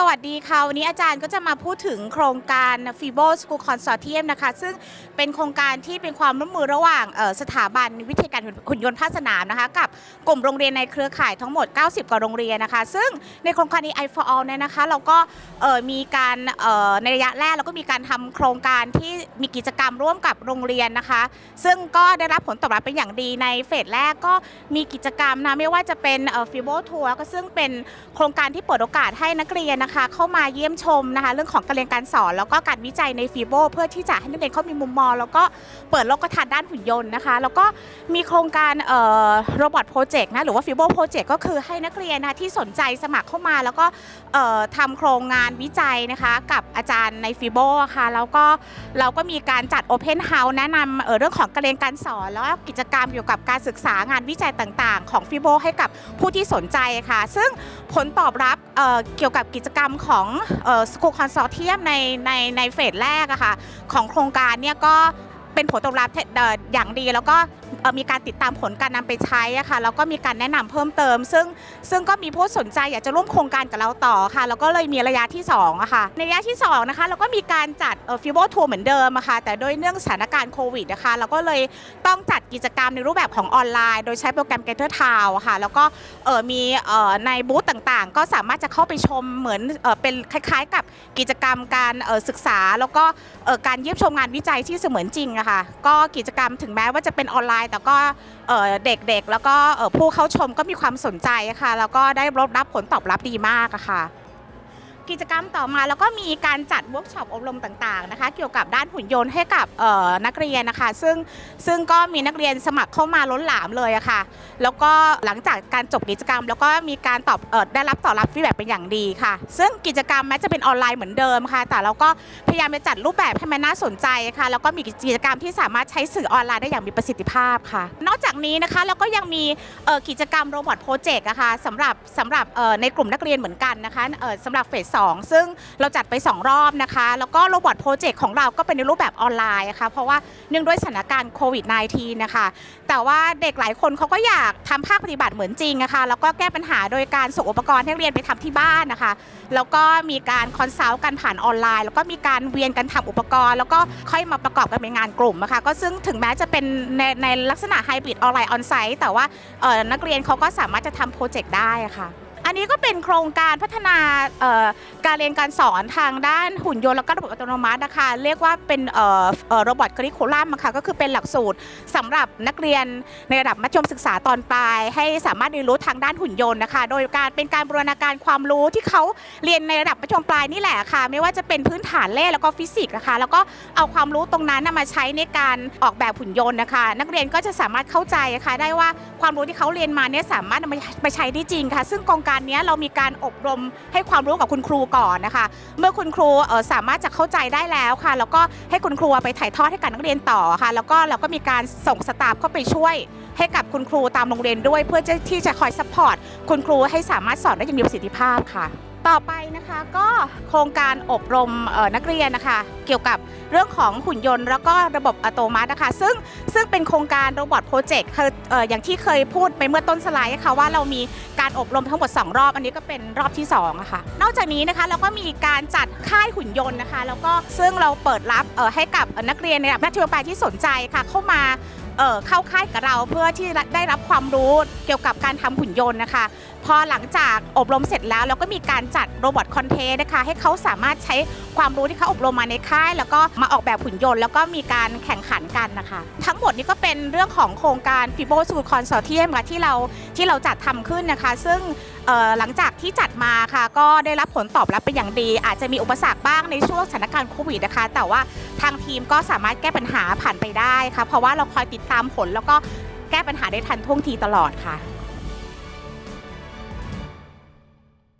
so วัสดีค่ะ วันนี้อาจารย์ก็จะมาพูดถึงโครงการ FIBO School Consortium นะคะ ซึ่งเป็นโครงการที่เป็นความร่วมมือระหว่างสถาบันวิทยาการหุ่นยนต์ภาคสนามนะคะ กับกลุ่มโรงเรียนในเครือข่ายทั้งหมด 90 กว่าโรงเรียนนะคะ ซึ่งในโครงการนี้ i for all เนี่ยนะคะ เราก็มีการในระยะแรกเราก็มีการทำโครงการที่มีกิจกรรมร่วมกับโรงเรียนนะคะ ซึ่งก็ได้รับผลตอบรับเป็นอย่างดีในเฟสแรกก็มีกิจกรรมนะไม่ว่าจะเป็นฟิโบทัวร์ก็ซึ่งเป็นโครงการที่เปิดโอกาสให้นักเรียนนะคะเข้ามาเยี่ยมชมนะคะเรื่องของการเรียนการสอน แล้วก็การวิจัยในฟิโบเพื่อที่จะให้นักเรียนเขามีมุมมอง แล้วก็เปิดโลกทัศน์ด้านหุ่นยนต์นะคะ แล้วก็มีโครงการโรบอทโปรเจกต์นะหรือว่าฟิโบโปรเจกต์ก็คือให้นักเรียนนะคะที่สนใจสมัครเข้ามา แล้วก็เอ่อทำโครงงานวิจัยนะคะกับอาจารย์ในฟิโบค่ะแล้วก็เราก็มีการจัด Open House แนะนำเอ่อเรื่องของการเรียนการสอน แล้วก็กิจกรรมเกี่ยวกับการศึกษางานวิจัยต่างๆ ของฟิโบให้กับผู้ที่สนใจค่ะ ซึ่งผลตอบรับ เเกี่ยวกับกิจกรรมของสกูคอน Consortium ในในในเฟสแรกอะค่ะของโครงการเนี่ยก็ เป็นผลตอบรับเอ่ออย่างดี แล้วก็มีการติดตามผลการนำไปใช้อะค่ะแล้วก็มีการแนะนำเพิ่มเติม ซึ่งซึ่งก็มีผู้สนใจอยากจะร่วมโครงการกับเราต่อค่ะ แล้วก็เลยมีระยะที่2อะค่ะในระยะที่2นะคะเราก็มีการจัดฟิวโบทัวร์เหมือนเดิมอะค่ะแต่โดยเนื่องสถานการณ์โควิดนะคะเราก็เลยต้องจัดกิจกรรมในรูปแบบของออนไลน์ โดยใช้โปรแกรม Gather Town ค่ะแล้วก็มีในบูธต่างๆ ก็สามารถจะเข้าไปชมเหมือนเป็นคล้าย ๆ กับกิจกรรมการศึกษา แล้วก็การเยี่ยมชมงานวิจัยที่เสมือนจริงอะค่ะก็กิจกรรมถึงแม้ว่าจะเป็นออนไลน์ แต่ก็เด็กๆ แล้วก็ผู้เข้าชมก็มีความสนใจค่ะแล้วก็ได้รับผลตอบรับดีมากอะค่ะ กิจกรรมต่อมาแล้วก็มีการจัดเวิร์กช็อปอบรมต่างๆนะคะ เกี่ยวกับด้านหุ่นยนต์ให้กับนักเรียนนะคะ ซึ่งซึ่งก็มีนักเรียนสมัครเข้ามาล้นหลามเลยอะค่ะ แล้วก็หลังจากการจบกิจกรรม แล้วก็มีการตอบออได้รับตอบรับฟีดแบ็เป็นอย่างดีค่ะ ซึ่งกิจกรรมแม้จะเป็นออนไลน์เหมือนเดิมค่ะ แต่เราก็พยายามจะจัดรูปแบบให้มันน่าสนใจค่ะ แล้วก็มีกิจกรรมที่สามารถใช้สื่อออนไลน์ได้อย่างมีประสิทธิภาพค่ะ นอกจากนี้นะคะเราก็ยังมีกิจกรรมโรบอทโปรเจกต์อะค่ะสำหรับสำหรับในกลุ่มนักเรียนเหมือนกันนะคะสำหรับเฟสสองซึ่งเราจัดไป 2 รอบนะคะ แล้วก็โรบอทโปรเจกต์ของเราก็เป็นในรูปแบบออนไลน์นะคะเพราะว่าเนื่องด้วยสถานการณ์โควิด -19 นะคะ แต่ว่าเด็กหลายคนเขาก็อยากทำภาคปฏิบัติเหมือนจริงนะคะแล้วก็แก้ปัญหาโดยการส่งอุปกรณ์ให้เรียนไปทำที่บ้านนะคะ แล้วก็มีการคอนซัลท์กันผ่านออนไลน์ แล้วก็มีการเวียนกันทำอุปกรณ์ แล้วก็ค่อยมาประกอบกันเป็นงานกลุ่มนะคะก็ซึ่งถึงแม้จะเป็นในในลักษณะไฮบริดออนไลน์ออนไซต์แต่ว่านักเรียนเขาก็สามารถจะทำโปรเจกต์ได้ค่ะ อันนี้ก็เป็นโครงการพัฒนาการเรียนการสอนทางด้านหุ่นยนต์แล้วก็ระบบอัตโนมัตินะคะเรียกว่าเป็นเอ่อเอ่อโรบอทคริคูลัมค่ะก็คือเป็นหลักสูตรสำหรับนักเรียนในระดับมัธยมศึกษาตอนปลาย ให้สามารถเรียนรู้ทางด้านหุ่นยนต์นะคะโดยการเป็นการบูรณาการความรู้ที่เขาเรียนในระดับมัธยมปลายนี่แหละค่ะ ไม่ว่าจะเป็นพื้นฐานเลขแล้วก็ฟิสิกส์นะคะแล้วก็เอาความรู้ตรงนั้นมาใช้ในการออกแบบหุ่นยนต์นะคะ นักเรียนก็จะสามารถเข้าใจนะคะได้ว่าความรู้ที่เขาเรียนมาเนี่ยสามารถนำมาไปใช้ได้จริงค่ะ ซึ่งโครงการเนี้เรามีการอบรมให้ความรู้กับคุณครูก่อนนะคะ เมื่อคุณครูสามารถจะเข้าใจได้แล้วค่ะ แล้วก็ให้คุณครูไปถ่ายทอดให้กับนักเรียนต่อค่ะ แล้วก็เราก็มีการส่งสตาฟเข้าไปช่วยให้กับคุณครูตามโรงเรียนด้วย เพื่อที่จะคอยซัพพอร์ตคุณครูให้สามารถสอนได้อย่างมีประสิทธิภาพค่ะ ต่อไปนะคะก็โครงการอบรมนักเรียนนะคะ เกี่ยวกับเรื่องของหุ่นยนต์ แล้วก็ระบบอัตโนมัตินะคะซึ่งซึ่งเป็นโครงการโรบอทโปรเจกต์คือย่างที่เคยพูดไปเมื่อต้นสไลด์ค่ะว่าเรามีการอบรมทั้งหมด 2 รอบ อันนี้ก็เป็นรอบที่2อะค่ะนอกจากนี้นะคะเราก็มีการจัดค่ายหุ่นยนต์นะคะ แล้วก็ซึ่งเราเปิดรับให้กับนักเรียนในระดับมัธยมปลายที่สนใจค่ะเข้ามา เเข้าค่ายกับเราเพื่อที่ได้รับความรู้เกี่ยวกับการทำหุ่นยนต์นะคะ พอหลังจากอบรมเสร็จแล้วเราก็มีการจัดโรบอทคอนเทสนะคะ ให้เขาสามารถใช้ความรู้ที่เขาอบรมมาในค่าย แล้วก็มาออกแบบหุ่นยนต์ แล้วก็มีการแข่งขันกันนะคะ ทั้งหมดนี้ก็เป็นเรื่องของโครงการ FIBO School Consortium ค่ะที่เราที่เราจัดทำขึ้นนะคะ ซึ่งหลังจากที่จัดมาค่ะ ก็ได้รับผลตอบรับเป็นอย่างดี อาจจะมีอุปสรรคบ้างในช่วงสถานการณ์โควิดนะคะ แต่ว่าทางทีมก็สามารถแก้ปัญหาผ่านไปได้ค่ะเพราะว่าเราคอยติดดตามผล แล้วก็แก้ปัญหาได้ทันท่วงทีตลอดค่ะ